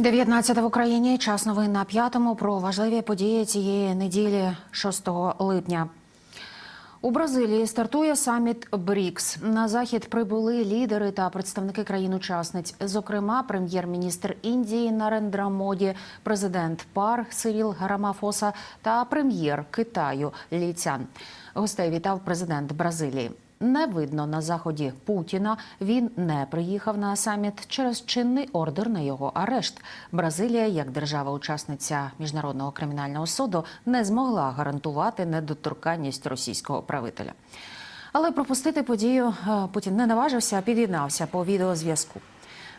19 в Україні. Час новин на п'ятому про важливі події цієї неділі 6 липня. У Бразилії стартує саміт БРІКС. На захід прибули лідери та представники країн-учасниць, зокрема, прем'єр-міністр Індії Нарендра Моді, президент ПАР Сиріл Гарамафоса та прем'єр Китаю Лі Цян. Гостей вітав президент Бразилії. Не видно на заході Путіна. Він не приїхав на саміт через чинний ордер на його арешт. Бразилія, як держава-учасниця міжнародного кримінального суду, не змогла гарантувати недоторканність російського правителя. Але пропустити подію е, Путін не наважився, а під'єднався по відеозв'язку.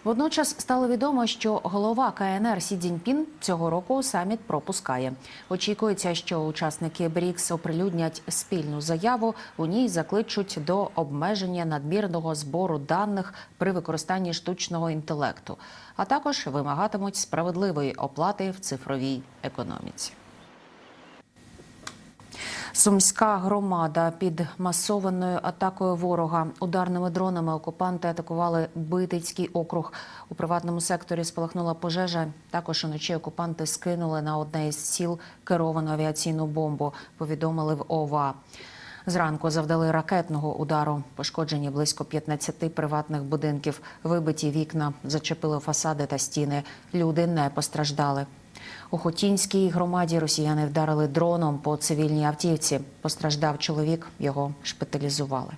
Водночас стало відомо, що голова КНР Сі Цзіньпін цього року саміт пропускає. Очікується, що учасники БРІКС оприлюднять спільну заяву. У ній закличуть до обмеження надмірного збору даних при використанні штучного інтелекту, а також вимагатимуть справедливої оплати в цифровій економіці. Сумська громада під масованою атакою ворога ударними дронами окупанти атакували Битицький округ. У приватному секторі спалахнула пожежа. Також уночі окупанти скинули на одне із сіл керовану авіаційну бомбу. Повідомили в ОВА. Зранку завдали ракетного удару. Пошкоджені близько 15 приватних будинків. Вибиті вікна, зачепили фасади та стіни. Люди не постраждали. У Хотінській громаді росіяни вдарили дроном по цивільній автівці. Постраждав чоловік, його шпиталізували.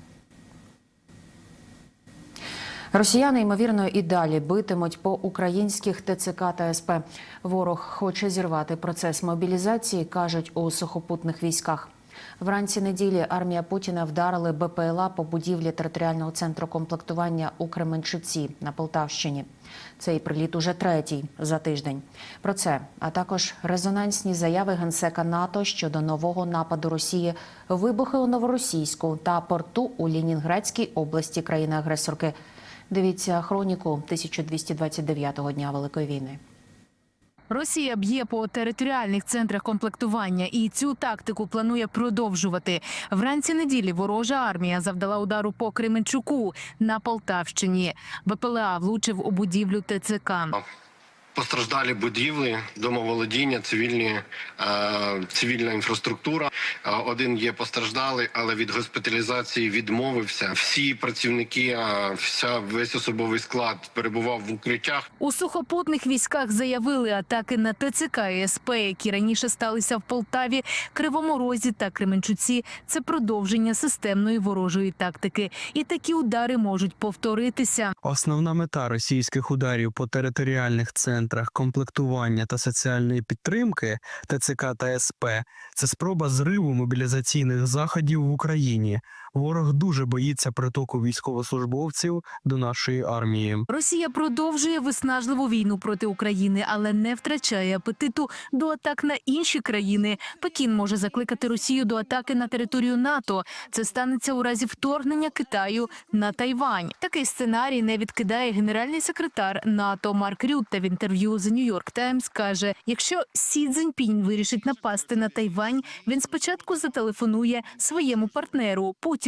Росіяни, ймовірно, і далі битимуть по українських ТЦК та СП. Ворог хоче зірвати процес мобілізації, кажуть у сухопутних військах. Вранці неділі армія Путіна вдарили БПЛА по будівлі територіального центру комплектування у Кременчуці на Полтавщині. Цей приліт уже третій за тиждень. Про це, а також резонансні заяви генсека НАТО щодо нового нападу Росії, вибухи у Новоросійську та порту у Лінінградській області країни-агресорки. Дивіться хроніку 1229-го дня Великої війни. Росія б'є по територіальних центрах комплектування і цю тактику планує продовжувати. Вранці неділі ворожа армія завдала удару по Кременчуку на Полтавщині. БПЛА влучив у будівлю ТЦК. Постраждалі будівлі, домоволодіння, цивільні, е, цивільна інфраструктура. Е, один є постраждалий, але від госпіталізації відмовився. Всі працівники, е, вся весь особовий склад перебував в укриттях. У сухопутних військах заявили атаки на ТЦК і СП, які раніше сталися в Полтаві, Кривому Розі та Кременчуці. Це продовження системної ворожої тактики, і такі удари можуть повторитися. Основна мета російських ударів по територіальних центрах комплектування та соціальної підтримки ТЦК та СП це спроба зриву мобілізаційних заходів в Україні. Ворог дуже боїться притоку військовослужбовців до нашої армії. Росія продовжує виснажливу війну проти України, але не втрачає апетиту до атак на інші країни. Пекін може закликати Росію до атаки на територію НАТО. Це станеться у разі вторгнення Китаю на Тайвань. Такий сценарій не відкидає генеральний секретар НАТО Марк Рютте в інтерв'ю The New York Times каже: якщо Сі Цзіньпінь вирішить напасти на Тайвань, він спочатку зателефонує своєму партнеру Путіну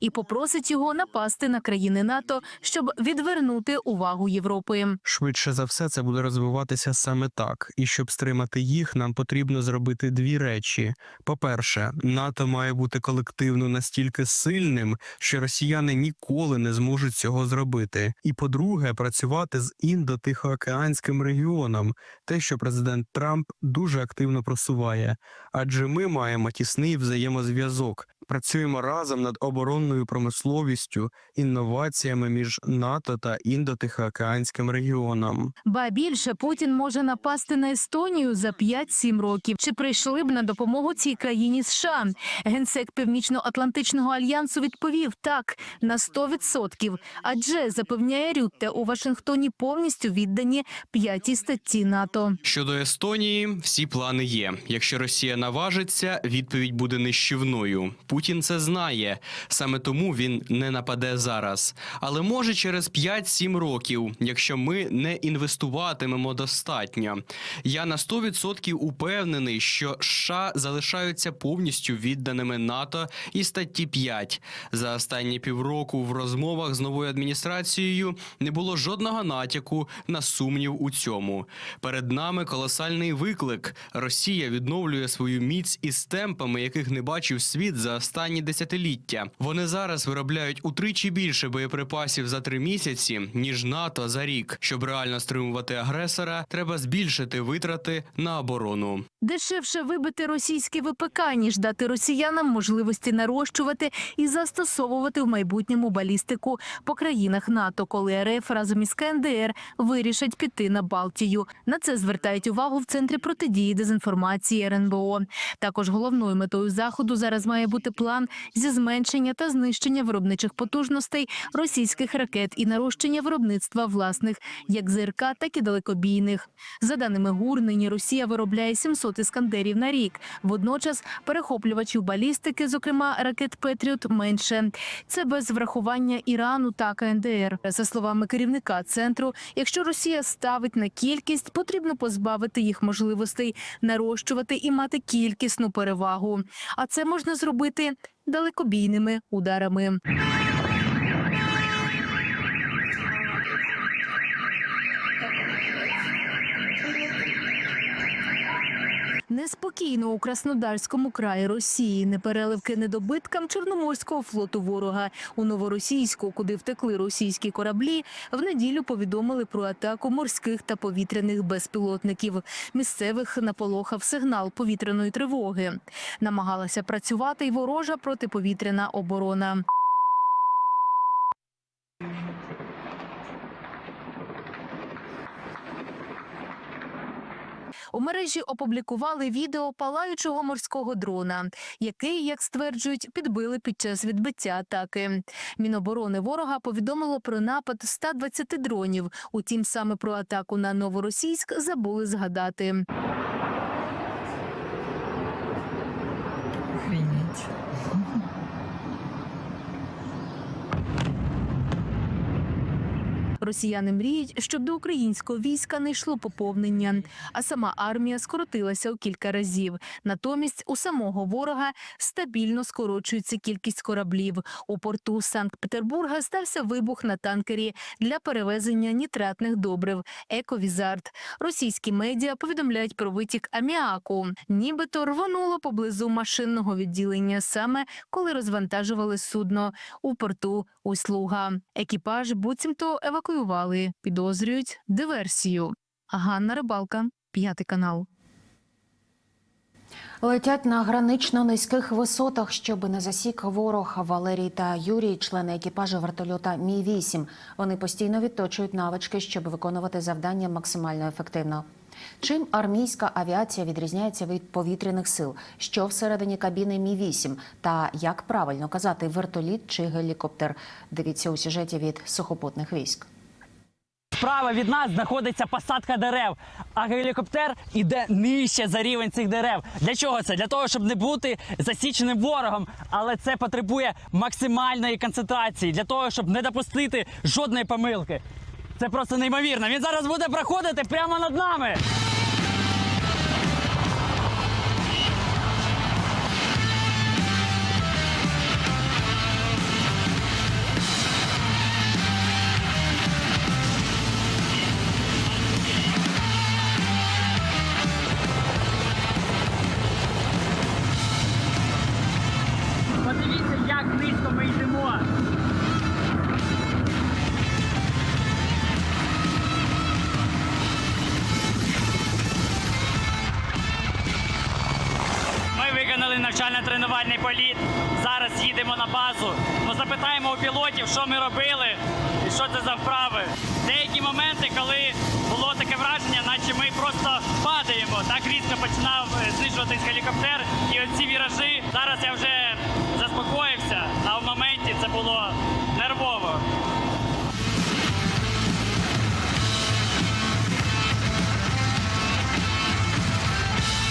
і попросить його напасти на країни НАТО, щоб відвернути увагу Європи. Швидше за все, це буде розвиватися саме так. І щоб стримати їх, нам потрібно зробити дві речі: по-перше, НАТО має бути колективно настільки сильним, що росіяни ніколи не зможуть цього зробити. І по-друге, працювати з індо-тихоокеанським регіоном, те, що президент Трамп дуже активно просуває, адже ми маємо тісний взаємозв'язок. Працюємо разом над оборонною промисловістю, інноваціями між НАТО та індо-тихоокеанським регіоном. Ба більше Путін може напасти на Естонію за 5-7 років. Чи прийшли б на допомогу цій країні США? Генсек Північно-Атлантичного альянсу відповів так на 100%. Адже запевняє Рютте у Вашингтоні повністю віддані п'ятій статті НАТО. Щодо Естонії, всі плани є. Якщо Росія наважиться, відповідь буде нищівною. Путін це знає. Саме тому він не нападе зараз. Але може через 5-7 років, якщо ми не інвестуватимемо достатньо. Я на 100% упевнений, що США залишаються повністю відданими НАТО і статті 5. За останні півроку в розмовах з новою адміністрацією не було жодного натяку на сумнів у цьому. Перед нами колосальний виклик. Росія відновлює свою міць із темпами, яких не бачив світ за останні десятиліття. Вони зараз виробляють утричі більше боєприпасів за три місяці ніж НАТО за рік. Щоб реально стримувати агресора, треба збільшити витрати на оборону. Дешевше вибити російське ВПК, ніж дати росіянам можливості нарощувати і застосовувати в майбутньому балістику по країнах НАТО, коли РФ разом із КНДР вирішать піти на Балтію. На це звертають увагу в центрі протидії дезінформації РНБО. Також головною метою заходу зараз має бути план зі зменшення та знищення виробничих потужностей російських ракет і нарощення виробництва власних як ЗРК, так і далекобійних. За даними ГУР, нині Росія виробляє 700 іскандерів на рік. Водночас перехоплювачів балістики, зокрема ракет Петріот, менше. Це без врахування Ірану та КНДР. За словами керівника центру, якщо Росія ставить на кількість, потрібно позбавити їх можливостей нарощувати і мати кількісну перевагу. А це можна зробити далекобійними ударами. Неспокійно у Краснодарському краї Росії непереливки недобиткам Чорноморського флоту ворога у новоросійську, куди втекли російські кораблі. В неділю повідомили про атаку морських та повітряних безпілотників. Місцевих наполохав сигнал повітряної тривоги. Намагалася працювати й ворожа протиповітряна оборона. У мережі опублікували відео палаючого морського дрона, який, як стверджують, підбили під час відбиття атаки. Міноборони ворога повідомило про напад 120 дронів. Утім, саме про атаку на новоросійськ забули згадати. Росіяни мріють, щоб до українського війська не йшло поповнення, а сама армія скоротилася у кілька разів. Натомість у самого ворога стабільно скорочується кількість кораблів. У порту Санкт-Петербурга стався вибух на танкері для перевезення нітратних добрив Ековізард. Російські медіа повідомляють про витік аміаку. Нібито рвануло поблизу машинного відділення саме коли розвантажували судно у порту Услуга. Екіпаж буцімто евакуювали, підозрюють диверсію. Ганна Рибалка, п'ятий канал. Летять на гранично низьких висотах, щоб не засік ворог Валерій та Юрій, члени екіпажу вертольота Мі 8 Вони постійно відточують навички, щоб виконувати завдання максимально ефективно. Чим армійська авіація відрізняється від повітряних сил? Що всередині кабіни Мі 8 та як правильно казати вертоліт чи гелікоптер? Дивіться у сюжеті від сухопутних військ. Справа від нас знаходиться посадка дерев, а гелікоптер іде нижче за рівень цих дерев. Для чого це? Для того, щоб не бути засіченим ворогом. Але це потребує максимальної концентрації для того, щоб не допустити жодної помилки. Це просто неймовірно. Він зараз буде проходити прямо над нами. Зараз я вже заспокоївся, а в моменті це було нервово.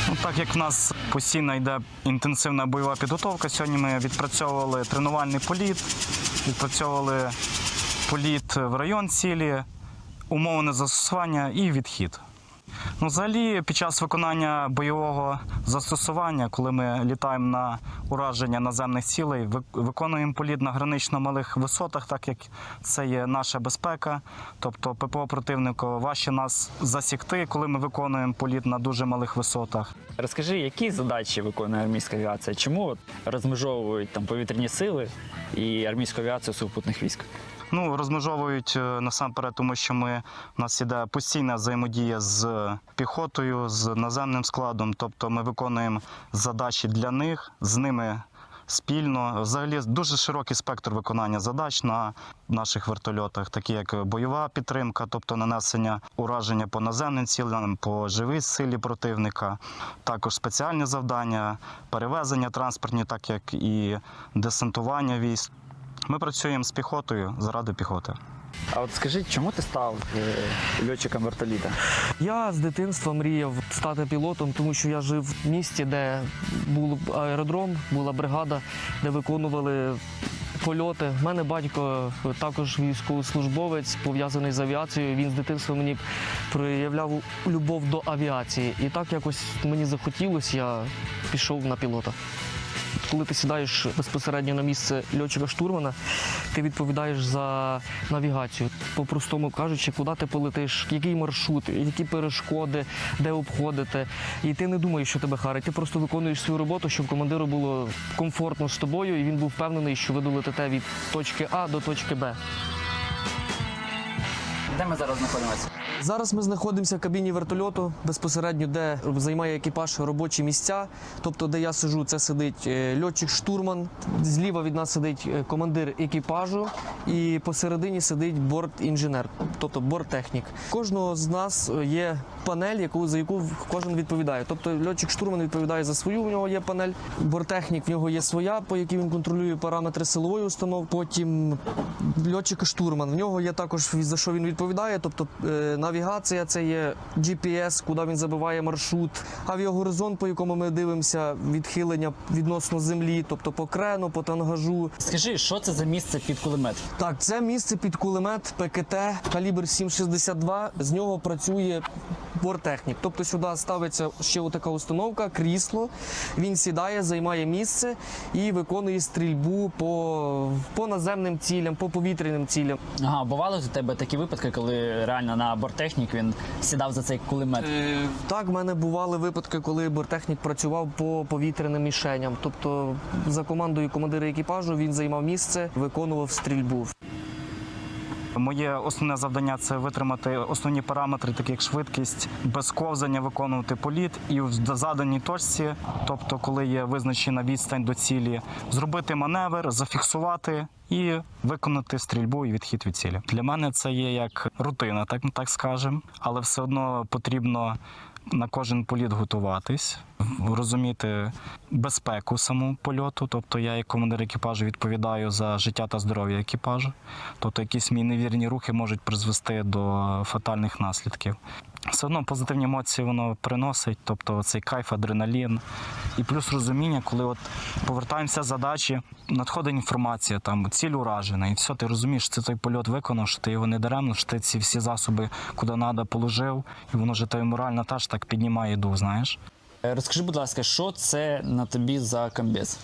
Ну, так як в нас Постійно йде інтенсивна бойова підготовка. Сьогодні ми відпрацьовували тренувальний політ, відпрацьовували політ в район цілі, умовне застосування і відхід. Ну, взагалі, під час виконання бойового застосування, коли ми літаємо на ураження наземних цілей, виконуємо політ на гранично малих висотах, так як це є наша безпека. Тобто ППО противнику важче нас засікти, коли ми виконуємо політ на дуже малих висотах. Розкажи, які задачі виконує армійська авіація? Чому розмежовують там повітряні сили і армійську авіацію сухопутних військ? Ну, розмежовують е, насамперед, тому що ми у нас іде постійна взаємодія з піхотою, з наземним складом. Тобто ми виконуємо задачі для них, з ними спільно. Взагалі дуже широкий спектр виконання задач на наших вертольотах, такі як бойова підтримка, тобто нанесення ураження по наземним цілям, по живій силі противника, також спеціальні завдання, перевезення транспортні, так як і десантування військ. Ми працюємо з піхотою заради піхоти. А от скажи, чому ти став е, льотчиком вертоліта? Я з дитинства мріяв стати пілотом, тому що я жив в місті, де був аеродром, була бригада, де виконували польоти. У мене батько також військовослужбовець, пов'язаний з авіацією. Він з дитинства мені проявляв любов до авіації. І так якось мені захотілося, я пішов на пілота. Коли ти сідаєш безпосередньо на місце льотчика штурмана, ти відповідаєш за навігацію. По-простому кажучи, куди ти полетиш, який маршрут, які перешкоди, де обходити. І ти не думаєш, що тебе харить. Ти просто виконуєш свою роботу, щоб командиру було комфортно з тобою, і він був впевнений, що ви долетите від точки А до точки Б. Де ми зараз знаходимося? Зараз ми знаходимося в кабіні вертольоту, безпосередньо, де займає екіпаж робочі місця. Тобто, де я сиджу, це сидить е, льотчик-штурман. Зліва від нас сидить е, командир екіпажу, і посередині сидить борт-інженер, тобто борт-технік. Кожного з нас є панель, яку за яку кожен відповідає. Тобто льотчик-штурман відповідає за свою, в нього є панель. Борт-технік в нього є своя, по якій він контролює параметри силової установки. Потім льотчик-штурман. В нього є також за що він відповідає. Тобто е, навігація це є GPS, куди він забиває маршрут, авіагоризонт, по якому ми дивимося, відхилення відносно землі, тобто по крену, по тангажу. Скажи, що це за місце під кулемет? Так, це місце під кулемет ПКТ калібр 7,62. З нього працює бортехнік. Тобто сюди ставиться ще така установка, крісло. Він сідає, займає місце і виконує стрільбу по, по наземним цілям, по повітряним цілям. Ага, бували у тебе такі випадки, коли реально на борттехнік він сідав за цей кулемет. Е, Так, в мене бували випадки, коли бортехнік працював по повітряним мішеням. Тобто, за командою командира екіпажу він займав місце, виконував стрільбу. Моє основне завдання це витримати основні параметри, такі як швидкість, без ковзання виконувати політ і в заданій точці, тобто, коли є визначена відстань до цілі, зробити маневр, зафіксувати і виконати стрільбу і відхід від цілі. Для мене це є як рутина, так так скажемо, але все одно потрібно. На кожен політ готуватись, розуміти безпеку саму польоту. Тобто я, як командир екіпажу, відповідаю за життя та здоров'я екіпажу. Тобто якісь мій невірні рухи можуть призвести до фатальних наслідків. Все одно позитивні емоції воно приносить, тобто цей кайф, адреналін. І плюс розуміння, коли от повертаємося задачі, надходить інформація, там ціль уражена, і все, ти розумієш, ти той польот виконав, що ти його не даремно, що ти ці всі засоби куди треба положив, і воно ж тебе морально теж так піднімає дух, знаєш. Е, Розкажи, будь ласка, що це на тобі за комбез?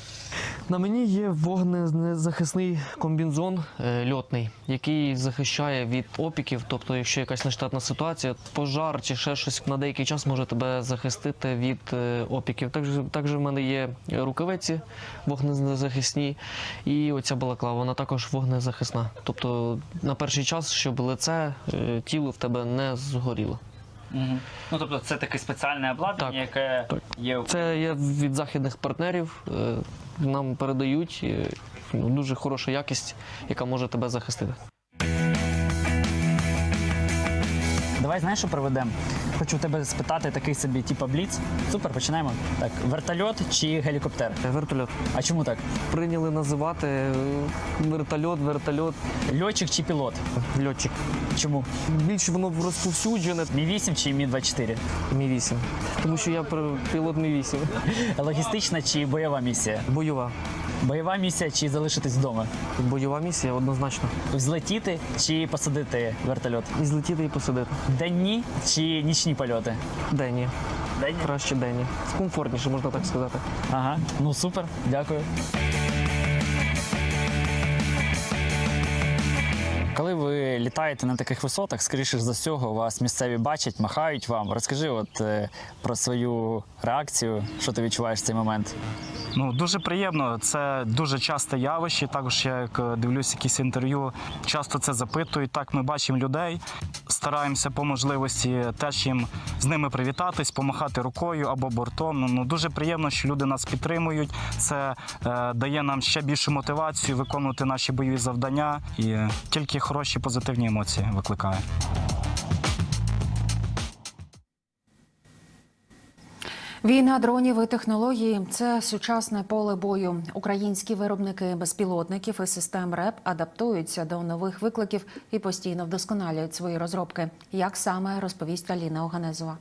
На мені є вогнезахисний комбінзон е, льотний, який захищає від опіків. Тобто, якщо якась нештатна ситуація, пожар чи ще щось на деякий час може тебе захистити від е, опіків. Також, також в мене є рукавиці вогнезахисні, і оця балаклава, вона також вогнезахисна. Тобто на перший час, щоб лице, е, тіло в тебе не згоріло. Угу. Ну тобто це таке спеціальне обладнання, Так, яке так. є у Це є від західних партнерів. е, Нам передають е, ну, дуже хороша якість, яка може тебе захистити. Давай знаєш, що проведемо? Хочу тебе спитати такий собі, типа бліц. Супер, починаємо. Так, вертольот чи гелікоптер? Е, Вертольот. А чому так? Прийняли називати е, вертольот, вертольот, Льотчик чи пілот? льотчик. Чому? Більше воно розповсюджене. Мі 8 чи Мі 24 Мі 8. Тому що я пр- пілот Мі 8. Логістична чи бойова місія? Бойова. Бойова місія чи залишитись вдома? Бойова місія однозначно. Злетіти чи посадити вертольот? І злетіти і посадити. Денні чи нічні польоти? Денні. Денні. Краще денні. Комфортніше, можна так сказати. Ага, ну супер, дякую. Коли ви літаєте на таких висотах, скоріше за всього, вас місцеві бачать, махають вам. Розкажи от е, про свою реакцію, що ти відчуваєш в цей момент. Ну дуже приємно. Це дуже часте явище. Також я як е, дивлюсь якісь інтерв'ю, часто це запитують. Так ми бачимо людей, стараємося по можливості теж їм з ними привітатись, помахати рукою або бортом. Ну, Ну дуже приємно, що люди нас підтримують. Це е, дає нам ще більшу мотивацію виконувати наші бойові завдання, і тільки хороші позитивні емоції викликає. Війна дронів і технології це сучасне поле бою. Українські виробники безпілотників і систем РЕП адаптуються до нових викликів і постійно вдосконалюють свої розробки. Як саме розповість Аліна Оганезова.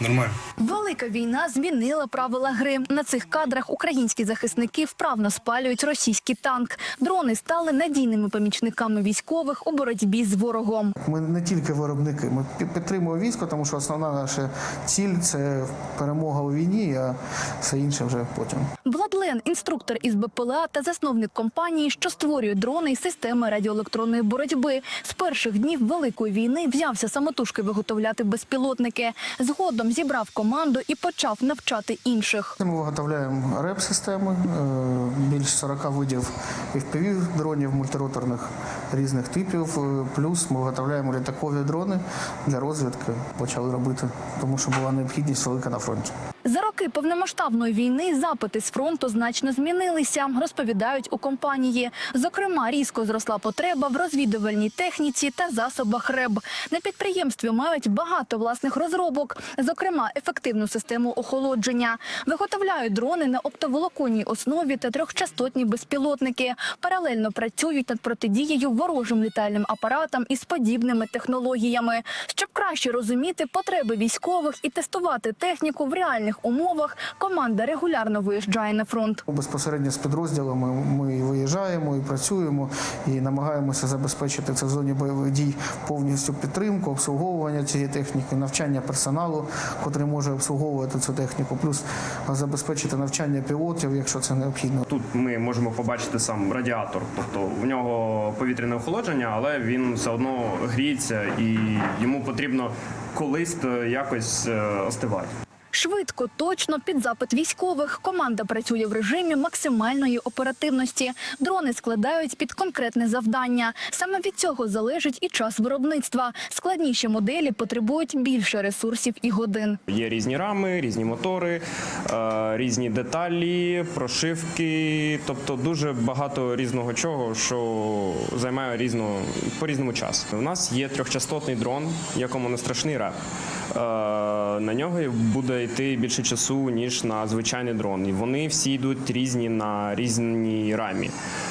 Нормально. Велика війна змінила правила гри. На цих кадрах українські захисники вправно спалюють російський танк. Дрони стали надійними помічниками військових у боротьбі з ворогом. Ми не тільки виробники, ми підтримуємо військо, тому що основна наша ціль це перемога у війні, а все інше вже потім. Владлен, інструктор із БПЛА та засновник компанії, що створює дрони і системи радіоелектронної боротьби. З перших днів великої війни взявся самотужки виготовляти безпілотники. Згодом зібрав команду і почав навчати інших. Ми виготовляємо реп-системи, більше більш 40 видів FPV дронів мультироторних різних типів. Е, Плюс ми виготовляємо літакові дрони для розвідки. Почали робити, тому що була необхідність велика на фронті. За роки повномасштабної війни запити з фронту значно змінилися, розповідають у компанії. Зокрема, різко зросла потреба в розвідувальній техніці та засобах РЕБ. На підприємстві мають багато власних розробок, зокрема, ефективну систему охолодження. Виготовляють дрони на оптоволоконній основі та трьохчастотні безпілотники. Паралельно працюють над протидією ворожим літальним апаратам із подібними технологіями, щоб краще розуміти потреби військових і тестувати техніку в реальних умовах. Команда регулярно виїжджає на фронт. Безпосередньо з підрозділами ми виїжджаємо і працюємо і намагаємося забезпечити це в зоні бойових дій повністю підтримку, обслуговування цієї техніки, навчання персоналу, котрий може обслуговувати цю техніку, плюс забезпечити навчання пілотів, якщо це необхідно. Тут ми можемо побачити сам радіатор, тобто в нього повітряне охолодження, але він все одно гріється і йому потрібно колись якось е, остивати. Швидко, точно під запит військових. Команда працює в режимі максимальної оперативності. Дрони складають під конкретне завдання. Саме від цього залежить і час виробництва. Складніші моделі потребують більше ресурсів і годин. Є різні рами, різні мотори, е, різні деталі, прошивки, тобто дуже багато різного чого, що займає різно по різному часу. У нас є трьохчастотний дрон, якому не страшний реп. Е, На нього буде йти більше часу, ніж на звичайний дрон. І вони всі йдуть різні на різній рамі.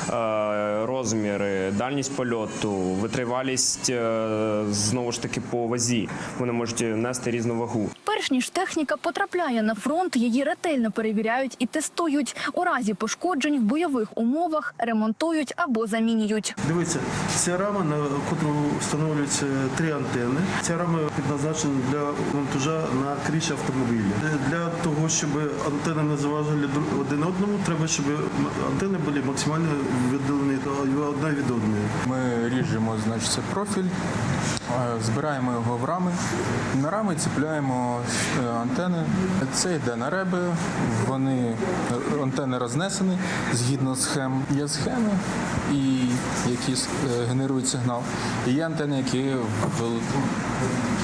Е, Розміри, дальність польоту, витривалість е, знову ж таки по вазі. Вони можуть нести різну вагу. Перш ніж техніка потрапляє на фронт, її ретельно перевіряють і тестують. У разі пошкоджень в бойових умовах ремонтують або замінюють. Дивіться, ця рама, на котру встановлюються три антени. Ця рама предназначена для монтажа на криші автомобіля. Для того, щоб антени не заважали дру- один одному, треба, щоб антени були максимально віддалені одна від одної. Ми ріжемо значить, профіль, е, збираємо його в рами. На рами ціпляємо е, антени. Це йде на реби. Вони е, антени рознесені згідно схем. Є схеми, які генерують сигнал. І є антени, які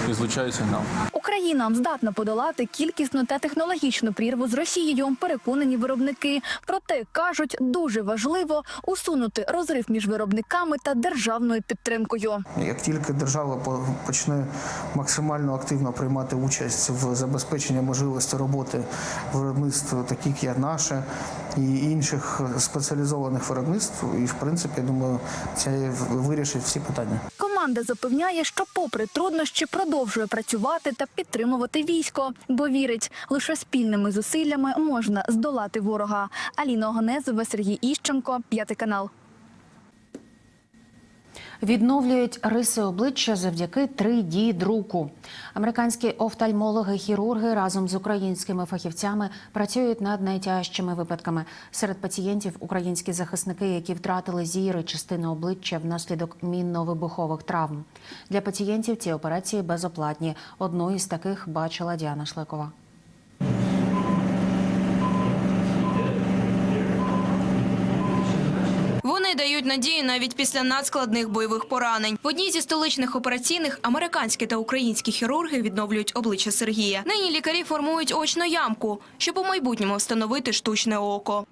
вил- і злучають сигнал. Україна здатна подолати кількісну та технологічну прірву з Росією. Переконані виробники. Проте кажуть, дуже важливо усунути розрив між виробниками та державною підтримкою. Як тільки держава почне максимально активно приймати участь в забезпеченні можливості роботи виробництв, таких як наше і інших спеціалізованих виробництв, і в принципі, я думаю, це вирішить всі питання. Команда запевняє, що, попри труднощі, продовжує працювати та підтримувати військо, бо вірить, лише спільними зусиллями можна здолати ворога. Аліна Оганезова, Сергій Іщенко, п'ятий канал. Відновлюють риси обличчя завдяки 3D-друку. Американські офтальмологи-хірурги разом з українськими фахівцями працюють над найтяжчими випадками. Серед пацієнтів українські захисники, які втратили зіри частини обличчя внаслідок мінно-вибухових травм. Для пацієнтів ці операції безоплатні. Одну із таких бачила Діана Шлекова. Вони дають надію навіть після надскладних бойових поранень. В одній зі столичних операційних американські та українські хірурги відновлюють обличчя Сергія. Нині лікарі формують очну ямку, щоб у майбутньому встановити штучне око.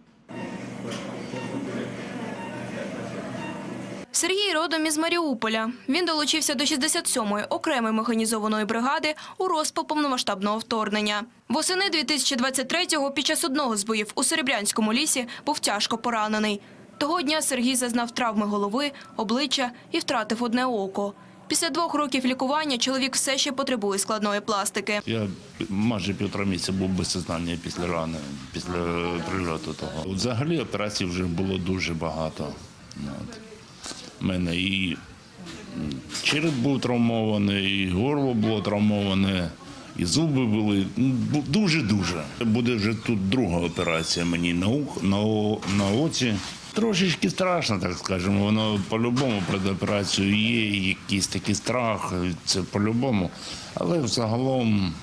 Сергій родом із Маріуполя. Він долучився до 67-ї окремої механізованої бригади у розпал повномасштабного вторгнення. Восени 2023-го під час одного з боїв у Серебрянському лісі був тяжко поранений. Того дня Сергій зазнав травми голови, обличчя і втратив одне око. Після двох років лікування чоловік все ще потребує складної пластики. Я майже півтора місяця був без сознання після рани, після прильоту того. Взагалі операцій вже було дуже багато. У мене і череп був травмований, і горло було травмоване, і зуби були. Ну, бу- Дуже-дуже. Буде вже тут друга операція мені на, на, на оці. Трошечки страшно, так скажемо. Воно по-любому перед операцією є якийсь такий страх, це по-любому. Але взагалом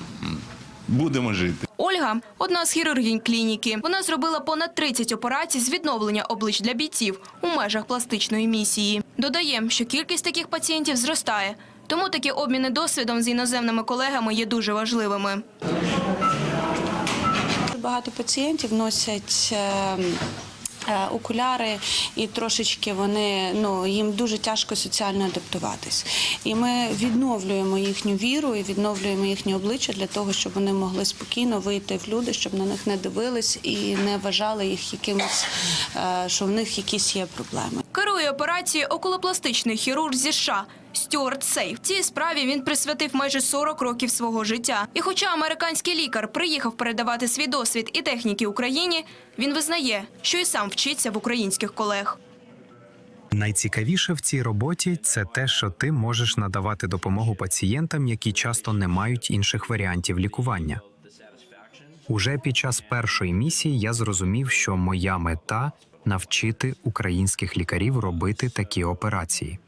будемо жити. Ольга одна з хірургінь клініки. Вона зробила понад 30 операцій з відновлення облич для бійців у межах пластичної місії. Додає, що кількість таких пацієнтів зростає. Тому такі обміни досвідом з іноземними колегами є дуже важливими. Багато пацієнтів носять е, е, окуляри, і трошечки вони ну їм дуже тяжко соціально адаптуватись. І ми відновлюємо їхню віру і відновлюємо їхнє обличчя для того, щоб вони могли спокійно вийти в люди, щоб на них не дивились і не вважали їх якимось, е, що в них якісь є проблеми. Керує операцією околопластичний хірург зі США Стюарт Сейф. Цій справі він присвятив майже 40 років свого життя. І хоча американський лікар приїхав передавати свій досвід і техніки Україні, він визнає, що і сам вчиться в українських колег. Найцікавіше в цій роботі це те, що ти можеш надавати допомогу пацієнтам, які часто не мають інших варіантів лікування. Уже під час першої місії я зрозумів, що моя мета навчити українських лікарів робити такі операції.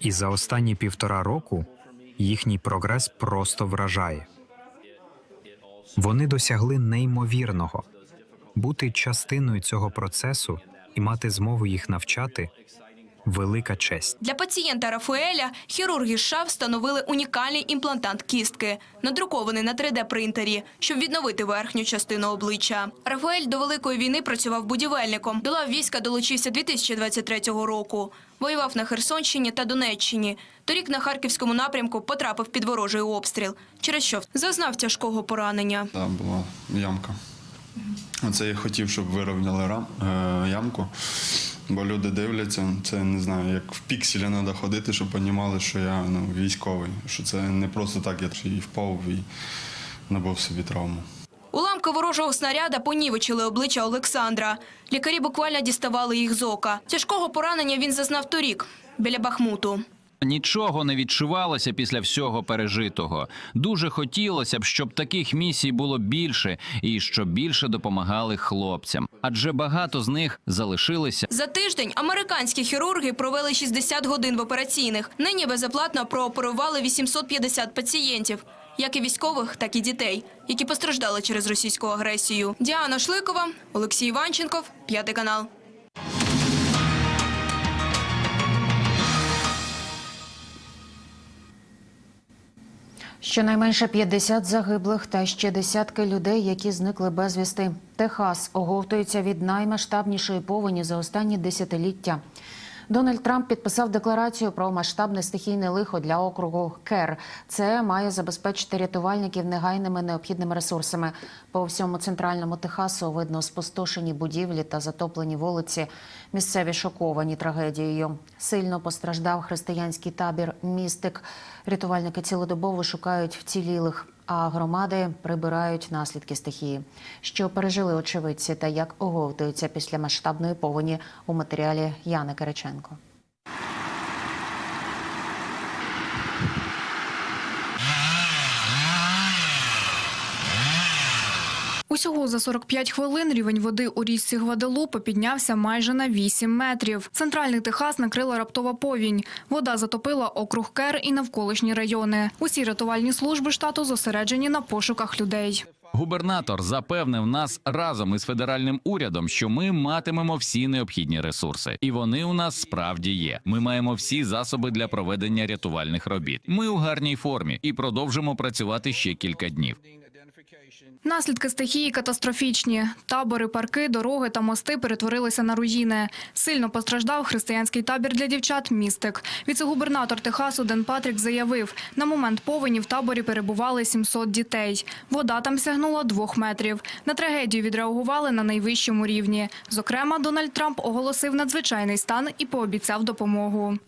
І за останні півтора року їхній прогрес просто вражає. Вони досягли неймовірного. Бути частиною цього процесу і мати змогу їх навчати велика честь. Для пацієнта Рафаеля хірурги США встановили унікальний імплантант кістки, надрукований на 3D-принтері, щоб відновити верхню частину обличчя. Рафаель до Великої війни працював будівельником. До лав війська долучився 2023 року. Воював на Херсонщині та Донеччині. Торік на харківському напрямку потрапив під ворожий обстріл, через що зазнав тяжкого поранення. Там була ямка. Оце я хотів, щоб вирівняли рам, е, ямку. Бо люди дивляться, це не знаю, як в пікселі треба ходити, щоб розуміли, що я ну, військовий, що це не просто так, я і впав і набув собі травму. Уламки ворожого снаряда понівечили обличчя Олександра. Лікарі буквально діставали їх з ока. Тяжкого поранення він зазнав торік біля Бахмуту. Нічого не відчувалося після всього пережитого. Дуже хотілося б, щоб таких місій було більше і щоб більше допомагали хлопцям, адже багато з них залишилися. За тиждень американські хірурги провели 60 годин в операційних. Нині безоплатно прооперували 850 пацієнтів, як і військових, так і дітей, які постраждали через російську агресію. Діана Шликова, Олексій Іванченков, п'ятий канал. Щонайменше 50 загиблих та ще десятки людей, які зникли безвісти. Техас оговтується від наймасштабнішої повені за останні десятиліття. Дональд Трамп підписав декларацію про масштабне стихійне лихо для округу Кер. Це має забезпечити рятувальників негайними необхідними ресурсами. По всьому центральному Техасу видно спустошені будівлі та затоплені вулиці. Місцеві шоковані трагедією. Сильно постраждав християнський табір Містик. Рятувальники цілодобово шукають вцілілих, а громади прибирають наслідки стихії. Що пережили очевидці та як оговтуються після масштабної повені у матеріалі Яни Кириченко. Усього за 45 хвилин рівень води у річці Гваделупа піднявся майже на 8 метрів. Центральний Техас накрила раптова повінь. Вода затопила округ Кер і навколишні райони. Усі рятувальні служби штату зосереджені на пошуках людей. Губернатор запевнив нас разом із федеральним урядом, що ми матимемо всі необхідні ресурси, і вони у нас справді є. Ми маємо всі засоби для проведення рятувальних робіт. Ми у гарній формі і продовжимо працювати ще кілька днів. Наслідки стихії катастрофічні. Табори, парки, дороги та мости перетворилися на руїни. Сильно постраждав християнський табір для дівчат «Містик». Віце-губернатор Техасу Ден Патрік заявив, на момент повені в таборі перебували 700 дітей. Вода там сягнула двох метрів. На трагедію відреагували на найвищому рівні. Зокрема, Дональд Трамп оголосив надзвичайний стан і пообіцяв допомогу.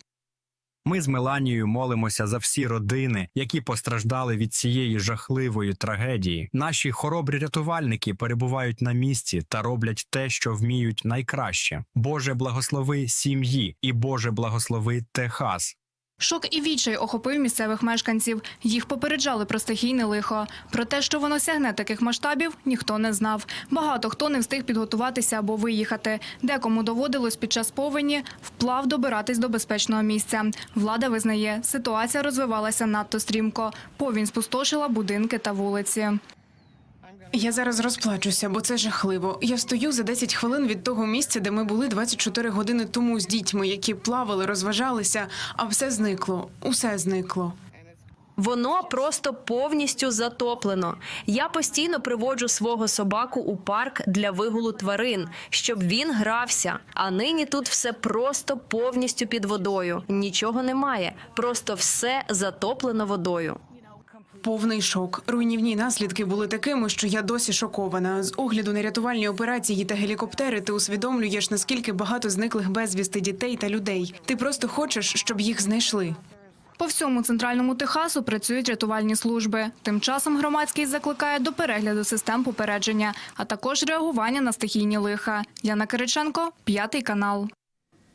Ми з Меланією молимося за всі родини, які постраждали від цієї жахливої трагедії. Наші хоробрі рятувальники перебувають на місці та роблять те, що вміють найкраще. Боже благослови сім'ї і Боже благослови Техас. Шок і відчай охопив місцевих мешканців. Їх попереджали про стихійне лихо. Про те, що воно сягне таких масштабів, ніхто не знав. Багато хто не встиг підготуватися або виїхати. Декому доводилось під час повені вплав добиратись до безпечного місця. Влада визнає, ситуація розвивалася надто стрімко. Повінь спустошила будинки та вулиці. Я зараз розплачуся, бо це жахливо. Я стою за 10 хвилин від того місця, де ми були 24 години тому з дітьми, які плавали, розважалися, а все зникло. Усе зникло. Воно просто повністю затоплено. Я постійно приводжу свого собаку у парк для вигулу тварин, щоб він грався. А нині тут все просто повністю під водою. Нічого немає, просто все затоплено водою. Повний шок. Руйнівні наслідки були такими, що я досі шокована. З огляду на рятувальні операції та гелікоптери ти усвідомлюєш, наскільки багато зниклих безвісти дітей та людей. Ти просто хочеш, щоб їх знайшли. По всьому центральному Техасу працюють рятувальні служби. Тим часом громадськість закликає до перегляду систем попередження, а також реагування на стихійні лиха. Яна Кириченко, п'ятий канал.